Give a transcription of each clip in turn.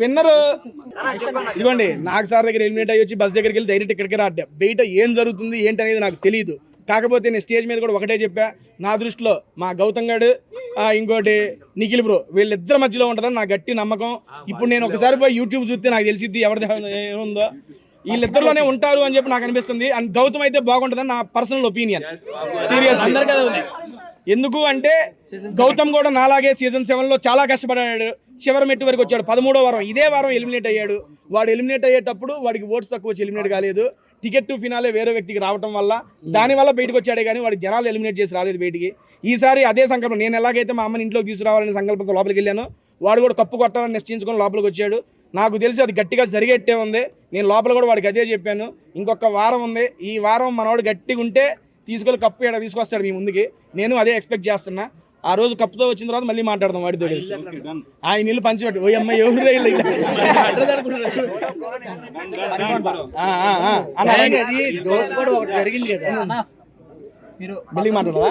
Winner. ఇదిగోండి నాకు sir దగ్గర ఎలిమినేట్ అయ్యి వచ్చి బస్ దగ్గరికి వెళ్ళి డైరెక్ట్ ఇక్కడికి రాడ్డా. బయట ఏం జరుగుతుంది ఏంటి అనేది నాకు తెలియదు కాకపోతే నేను స్టేజ్ మీద కూడా ఒకటే చెప్పా నా దృష్టిలో మా గౌతమ్ గారు ఆ, ఇంకోటి నిఖిల్ బ్రో వీళ్ళిద్దరి మధ్యలో ఉంటుందని నా గట్టి నమ్మకం. ఇప్పుడు నేను ఒకసారి పోయి యూట్యూబ్ చూస్తే నాకు తెలిసిద్ది ఎవరిది ఏముందో. వీళ్ళిద్దరిలోనే ఉంటారు అని చెప్పి నాకు అనిపిస్తుంది. అండ్ గౌతమ్ అయితే బాగుంటుందని నా పర్సనల్ ఒపీనియన్ సీరియస్ ఎందుకు అంటే గౌతమ్ కూడా నాలాగే సీజన్ సెవెన్లో చాలా కష్టపడ్డాడు చివరి మెట్టు వరకు వచ్చాడు. పదమూడో వారం ఇదే వారం ఎలిమినేట్ అయ్యాడు. వాడు ఎలిమినేట్ అయ్యేటప్పుడు వాడికి ఓట్స్ తక్కువ వచ్చి ఎలిమినేట్ కాలేదు. టికెట్ టు ఫినాలే వేరే వ్యక్తికి రావటం వల్ల దానివల్ల బయటకు వచ్చాడే కానీ వాడి జనాలు ఎలిమినేట్ చేసి రాలేదు బయటికి. ఈసారి అదే సంకల్పం. నేను ఎలాగైతే మా అమ్మని ఇంట్లోకి తీసుకురావాలనే సంకల్పంతో లోపలికి వెళ్ళాను వాడు కూడా కప్పు కొట్టాలని నిశ్చయించుకొని లోపలికి వచ్చాడు. నాకు తెలిసి అది గట్టిగా జరిగేట్టే ఉంది. నేను లోపల కూడా వాడికి అదే చెప్పాను. ఇంకొక వారం ఉంది. ఈ వారం మనవాడు గట్టిగా ఉంటే తీసుకెళ్ళి కప్పు ఇక్కడ తీసుకొస్తాడు మీ ముందుకి? నేను అదే ఎక్స్పెక్ట్ చేస్తున్నా. ఆ రోజు కప్పుతో వచ్చిన తర్వాత మళ్ళీ మాట్లాడదాం వాడితో కలిసి. ఆయన నీళ్ళు పంచిపెట్టు. ఓ అమ్మాయి ఎవరు జరిగింది కదా. మీరు మళ్ళీ మాట్లాడదా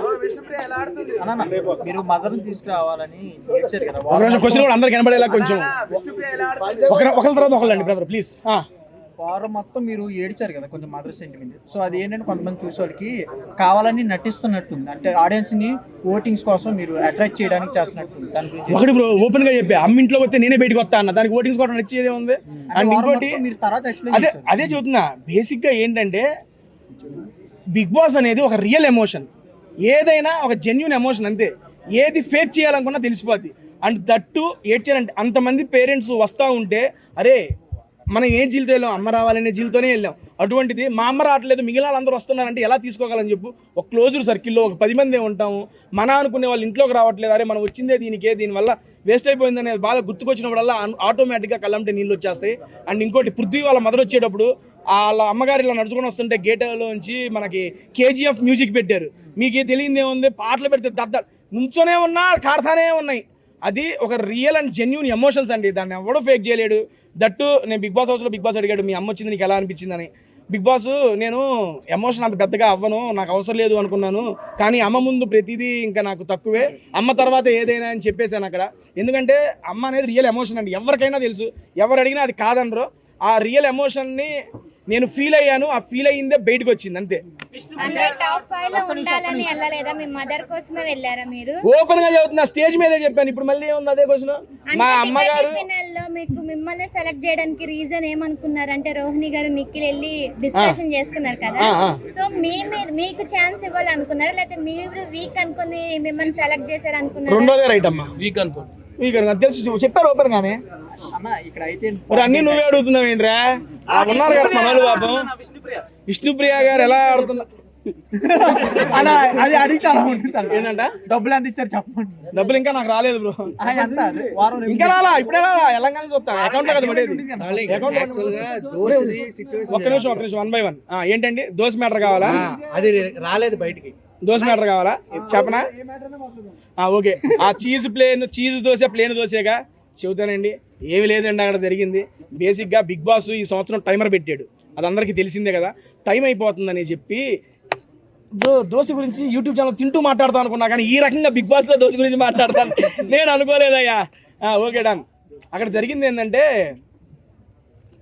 అన్న, అన్న, మీరు మదర్ తీసుకురావాలని ఒక నిమిషం క్వశ్చన్ కూడా అందరికి కనబడేలా కొంచెం. ఒక ఒకరి తర్వాత ఒకళ్ళండి బ్రదర్ ప్లీజ్. వారం మొత్తం మీరు ఏడ్చారు కదా కొంచెం మదర్ సెంటిమెంట్ సో అది ఏంటంటే కొంతమంది చూసే వాళ్ళకి కావాలని నటిస్తున్నట్టుంది. అంటే ఆడియన్స్ని ఓటింగ్స్ కోసం మీరు అట్రాక్ట్ చేయడానికి చేస్తున్నట్టుంది. దాని గురించి ఒకటి బ్రో ఓపెన్గా చెప్పి అమ్మ ఇంట్లో వస్తే నేనే బయటకు వస్తా అన్న దానికి ఓటింగ్స్ కూడా నచ్చేదే ఉంది అండ్ ఇంకోటి మీరు తర్వాత అదే అదే చెబుతున్నా బేసిక్గా ఏంటంటే బిగ్ బాస్ అనేది ఒక రియల్ ఎమోషన్ ఏదైనా ఒక జెన్యున్ ఎమోషన్ అంతే. ఏది ఫేక్ చేయాలనుకున్నా తెలిసిపోద్ది. అండ్ దట్టు ఏడ్చారంటే అంతమంది పేరెంట్స్ వస్తూ ఉంటే అరే మనం ఏ జీలతో వెళ్ళాం? అమ్మ రావాలనే జీలతోనే వెళ్ళాం. అటువంటిది మా అమ్మ రావట్లేదు మిగిలిన వాళ్ళందరూ వస్తున్నారంటే ఎలా తీసుకోగలని చెప్పు? ఒక క్లోజ్డ్ సర్కిల్లో ఒక పది మంది ఉంటాము. మన అనుకునే వాళ్ళు ఇంట్లోకి రావట్లేదు. అరే మనం వచ్చిందే దీనికే దీనివల్ల వేస్ట్ అయిపోయిందనే బాధ గుర్తుకొచ్చినప్పుడల్లా ఆటోమేటిక్గా కళ్ళంటే నీళ్ళు వచ్చేస్తాయి. అండ్ ఇంకోటి పృథ్వీ వాళ్ళ మదర్ వచ్చేటప్పుడు వాళ్ళ అమ్మగారు ఇలా నడుచుకొని వస్తుంటే గేట్లోంచి మనకి కేజీఎఫ్ మ్యూజిక్ పెట్టారు. మీకు తెలియదు ఏముంది పాటలు పెడితే దద్ద నుంచోనే ఉన్నా కాడతానే ఉన్నాయి. అది ఒక రియల్ అండ్ జెన్యున్ ఎమోషన్స్ అండి. దాన్ని ఎవడో ఫేక్ చేయలేడు. దట్టు నేను బిగ్ బాస్ హౌస్లో బిగ్ బాస్ అడిగాడు మీ అమ్మ వచ్చింది నీకు ఎలా అనిపించిందని? బిగ్ బాస్ నేను ఎమోషన్ అంత పెద్దగా అవ్వను నాకు అవసరం లేదు అనుకున్నాను కానీ అమ్మ ముందు ప్రతిదీ ఇంకా నాకు తక్కువే. అమ్మ తర్వాత ఏదైనా అని చెప్పేశాను అక్కడ. ఎందుకంటే అమ్మ అనేది రియల్ ఎమోషన్ అండి. ఎవరికైనా తెలుసు. ఎవరు అడిగినా అది కాదనరు. ఆ రియల్ ఎమోషన్ని నేను ఫీల్ అయ్యాను ఆ ఫీల్ అయ్యిందే బయటకు వచ్చింది అంతే. అంటే టాప్ ఫైవ్లో ఉండాలని వెళ్ళలేదా? మీ మదర్ కోసమే వెళ్ళారా మీరు? ఓపెన్గా చెబుతున్నా స్టేజ్ మీదే చెప్పాను ఇప్పుడు మళ్ళీ ఏముంది అదే క్వశ్చన్ మా అమ్మగారు మీకు మిమ్మల్ని సెలెక్ట్ చేయడానికి రీజన్ ఏమనుకున్నారు? అంటే రోహిణి గారు నిఖిల్ వెళ్ళి డిస్కషన్ చేసుకున్నారు కదా. సో మీ మీద మీకు ఛాన్స్ ఇవ్వాలి అనుకున్నారా లేకపోతే మీరు వీక్ అనుకుని మిమ్మల్ని సెలెక్ట్ చేశారు అనుకున్నారా రెండోదే రైట్ అమ్మా వీక్ అనుకోండి. అనుకో తెలుసు చెప్పారు ఓపెన్ గానే. అన్న ఇక్కడ అయితే మరి అన్ని నువ్వే అడుగుతున్నావు ఏంట్రా? ఆ ఉన్నారు కదా మనోళ్ళు పాపం. విష్ణుప్రియ. గారు ఎలా ఆడుతున్నారు అన్న అది అడిగితే అలా. ఏంటంట డబ్బులు ఎంత ఇచ్చారు చెప్పండి. డబ్బులు ఇంకా నాకు రాలేదు బ్రో. ఇంకా రాలా? ఇప్పుడే రాలా? తెలంగాణ చూస్తా అకౌంట్లో కదా పడేది. ఒక్క నిమిషం ఒక్క నిమిషం వన్ బై వన్ ఏంటండి? దోశ మ్యాటర్ కావాలా? అది రాలేదు బయటికి. దోశ మ్యాటర్ కావాలా? చెప్పనా? ఓకే. ఆ cheese plain cheese dosa plain దోశగా చెబుతానండి. ఏమి లేదండి అక్కడ జరిగింది. బేసిక్గా బిగ్ బాస్ ఈ సంవత్సరం టైమర్ పెట్టాడు. అది అందరికీ తెలిసిందే కదా. టైం అయిపోతుందని చెప్పి దో దోశ గురించి యూట్యూబ్ ఛానల్ తింటూ మాట్లాడతాను అనుకున్నా కానీ ఈ రకంగా బిగ్ బాస్లో దోశ గురించి మాట్లాడతాను. నేను అనుకోలేదయ్యా. ఓకే డన్ అక్కడ జరిగింది ఏంటంటే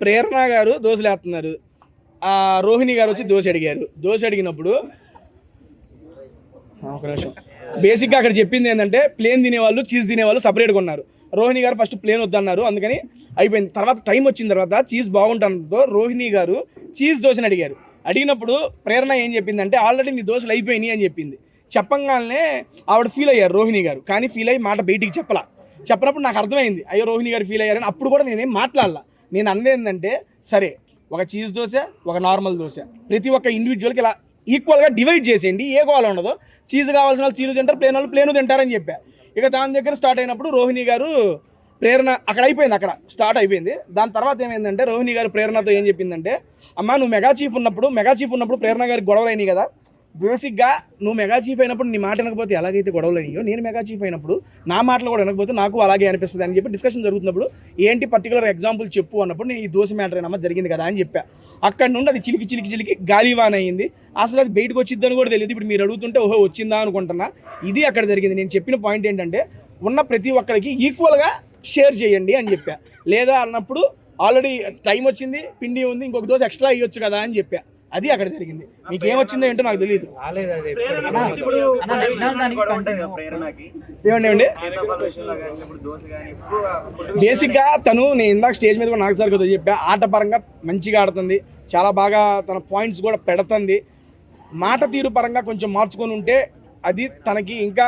ప్రేరణ గారు దోశలు వేస్తున్నారు రోహిణి గారు వచ్చి దోశ అడిగారు. దోశ అడిగినప్పుడు ఒక నిమిషం. బేసిక్గా అక్కడ చెప్పింది ఏంటంటే ప్లేన్ తినేవాళ్ళు చీజ్ తినేవాళ్ళు సపరేట్గా ఉన్నారు. రోహిణి గారు ఫస్ట్ ప్లేన్ వద్దన్నారు. అందుకని అయిపోయింది. తర్వాత టైం వచ్చిన తర్వాత చీజ్ బాగుంటుందో రోహిణి గారు చీజ్ దోశని అడిగారు. అడిగినప్పుడు ప్రేరణ ఏం చెప్పిందంటే ఆల్రెడీ నీ దోశలు అయిపోయినాయి అని చెప్పింది. చెప్పంగానే ఆవిడ ఫీల్ అయ్యారు రోహిణి గారు. కానీ ఫీల్ అయ్యి మాట బయటికి చెప్పలా. చెప్పినప్పుడు నాకు అర్థమైంది. అయ్యో రోహిణి గారు ఫీల్ అయ్యారని అప్పుడు కూడా నేనేం మాట్లాడాల. నేను అందేందంటే సరే ఒక చీజ్ దోశ ఒక నార్మల్ దోశ. ప్రతి ఒక్క ఇండివిజువల్కి ఇలా ఈక్వల్గా డివైడ్ చేసేయండి. ఏ గోల ఉండదు. చీజ్ కావాల్సిన వాళ్ళు చీజ్ తింటారు ప్లేన్ వాళ్ళు ప్లేను తింటారని చెప్పా. ఇక దాని దగ్గర స్టార్ట్ అయినప్పుడు రోహిణి గారు ప్రేరణ అక్కడ అయిపోయింది అక్కడ. స్టార్ట్ అయిపోయింది. దాని తర్వాత ఏమైందంటే రోహిణి గారు ప్రేరణతో ఏం చెప్పిందంటే అమ్మ నువ్వు మెగా చీఫ్ ఉన్నప్పుడు మెగా చీఫ్ ఉన్నప్పుడు ప్రేరణ గారికి గొడవలు అయినాయి కదా. బేసిక్గా నువ్వు మెగా చీఫ్ అయినప్పుడు నీ మాట వినకపోతే ఎలాగైతే గొడవలు అయ్యో నేను మెగా చీఫ్ అయినప్పుడు నా మాటలు కూడా వినకపోతే నాకు అలాగే అనిపిస్తుంది అని చెప్పి డిస్కషన్ జరుగుతున్నప్పుడు ఏంటి పర్టికులర్ ఎగ్జాంపుల్ చెప్పు అన్నప్పుడు నేను ఈ దోశ మ్యాటర్ అయినమ్మా జరిగింది కదా అని చెప్పా. అక్కడ నుండి అది చిలికి చిలికి చిలికి గాలివాన్ అయింది. అసలు అది బయటకు వచ్చిందని కూడా తెలియదు. ఇప్పుడు మీరు అడుగుతుంటే ఓహో వచ్చిందా అనుకుంటున్నా. ఇది అక్కడ జరిగింది. నేను చెప్పిన పాయింట్ ఏంటంటే ఉన్న ప్రతి ఒక్కరికి ఈక్వల్గా షేర్ చేయండి అని చెప్పా. లేదా అన్నప్పుడు ఆల్రెడీ టైం వచ్చింది పిండి ఉంది ఇంకొక దోశ ఎక్స్ట్రా అయ్యొచ్చు కదా అని చెప్పా. అది అక్కడ జరిగింది. మీకు ఏమొచ్చిందో ఏంటో నాకు తెలియదు. ఏమండి ఏమండి? బేసిక్గా తను నేను ఇందాక స్టేజ్ మీద కూడా నాకు సార్ కదా చెప్పా ఆట పరంగా మంచిగా ఆడుతుంది చాలా బాగా తన పాయింట్స్ కూడా పెడుతుంది. మాట తీరు పరంగా కొంచెం మార్చుకొని ఉంటే అది తనకి ఇంకా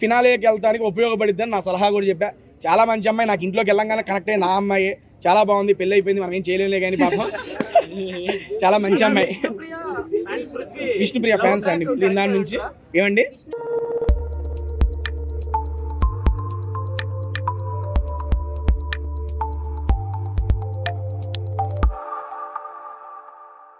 ఫినాలేకి వెళ్తానికి ఉపయోగపడిద్దని నా సలహా కూడా చెప్పా. చాలా మంచి అమ్మాయి నాకు ఇంట్లోకి వెళ్ళంగానే కనెక్ట్ అయ్యి నా అమ్మాయి. చాలా బాగుంది పెళ్ళి అయిపోయింది మనం ఏం చేయలేములే కానీ పాపం. చాలా మంచి అమ్మాయి. విష్ణుప్రియ ఫ్యాన్స్ అండి. దాని నుంచి. ఏమండి?